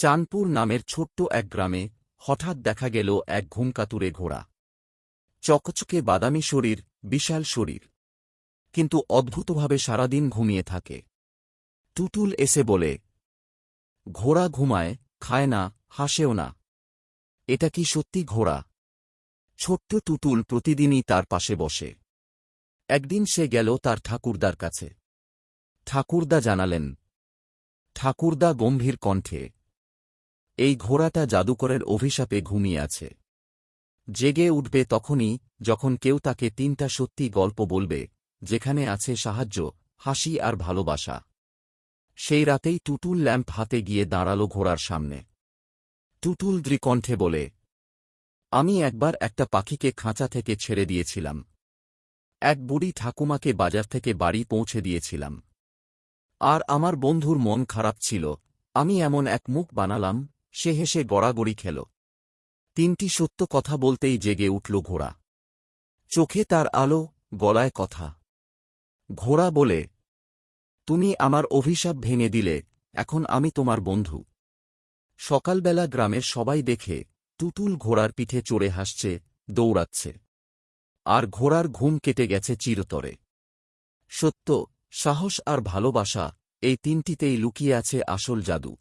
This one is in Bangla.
চাঁদপুর নামের ছোট্ট এক গ্রামে হঠাৎ দেখা গেল এক ঘুমকাতুরে ঘোড়া। চকচকে বাদামি শরীর, বিশাল শরীর। কিন্তু অদ্ভুতভাবে সারাদিন ঘুমিয়ে থাকে। টুটুল এসে বলে, ঘোড়া ঘুমায়, খায় না, হাসেও না। এটা কি সত্যি ঘোড়া? ছোট্ট টুটুল প্রতিদিনই তার পাশে বসে। একদিন সে গেল তার ঠাকুরদার কাছে। ঠাকুরদা জানালেন, ঠাকুরদা গম্ভীর কণ্ঠে এই ঘোড়াটা জাদুকরের অভিশাপে ঘুমিয়ে আছে। জেগে উঠবে তখনই যখন কেউ তাকে তিনটা সত্যি গল্প বলবে, যেখানে আছে সাহায্য, হাসি আর ভালোবাসা। সেই রাতেই টুটুল ল্যাম্প হাতে গিয়ে দাঁড়াল ঘোড়ার সামনে। টুটুল দ্রিকণ্ঠে বলে, আমি একবার একটা পাখিকে খাঁচা থেকে ছেড়ে দিয়েছিলাম। এক বুড়ি ঠাকুমাকে বাজার থেকে বাড়ি পৌঁছে দিয়েছিলাম। আর আমার বন্ধুর মন খারাপ ছিল, আমি এমন এক মুখ বানালাম সে হেসে গড়াগড়ি খেল। তিনটি সত্য কথা বলতেই জেগে উঠল ঘোড়া। চোখে তার আলো, গলায় কথা। ঘোড়া বলে, তুমি আমার অভিশাপ ভেঙে দিলে, এখন আমি তোমার বন্ধু। সকালবেলা গ্রামের সবাই দেখে টুটুল ঘোড়ার পিঠে চড়ে হাসছে, দৌড়াচ্ছে। আর ঘোড়ার ঘুম কেটে গেছে চিরতরে। সত্য, সাহস আর ভালোবাসা এই তিনটিতেই লুকিয়ে আছে আসল জাদু।